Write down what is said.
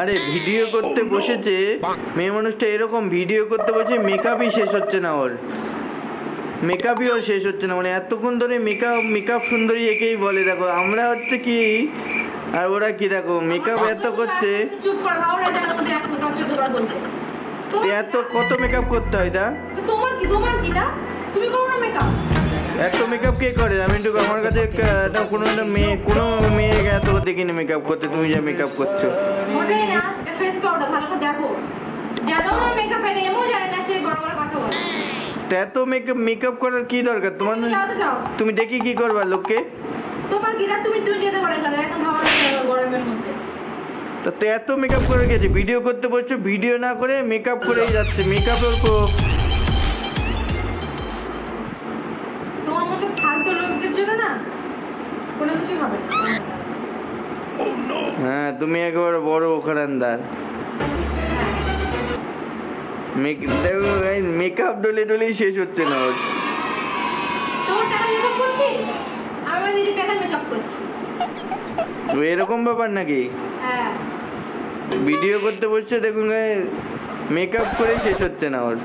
আরে ভিডিও করতে বসেছে মেয়ে মানুষটা এরকম ভিডিও করতে বসে মেকআপই শেষ হচ্ছে না ওর। মেকআপই ওর শেষ হচ্ছে না মানে এতক্ষণ ধরে মেকআপ মেকআপ সুন্দরী একেই বলে দেখো আমরা হচ্ছে কি আর ওরা কি দেখো মেকআপ এত করছে। এত কত মেকআপ করতে হয় তা? তোমার কি তোমার কি তা? তুমি করো না মেকআপ এত মেকআপ কে করে? আমি একটু আমার কাছে একটা কোনো একটা মেয়ে কোনো মেয়ে এত দেখিনি মেকআপ করতে? তুমি যা মেকআপ করছ। মোটেই না ফেস পাউডার ভালো করে দেখো। জানো না মেকআপ এর এমন জানে না সে বড় বড় কথা বলে। এত মেকআপ মেকআপ করার কি দরকার? তোমার তুমি দেখি কি করবা লোককে? তোমার কি তুমি তুমি যেতে পারে এখন ভাবা গরমের মধ্যে। তো এত মেকআপ করে গেছে ভিডিও করতে বলছো ভিডিও না করে মেকআপ করেই যাচ্ছে। মেকআপ মেকআপের হ্যাঁ তুমি একেবারে বড় ওখানদার। দেখো মেকআপ ডলে ডলেই শেষ হচ্ছে না ওর। এরকম ব্যাপার নাকি? হ্যাঁ। ভিডিও করতে বসছে দেখুন মেকআপ করে শেষ হচ্ছে না ওর।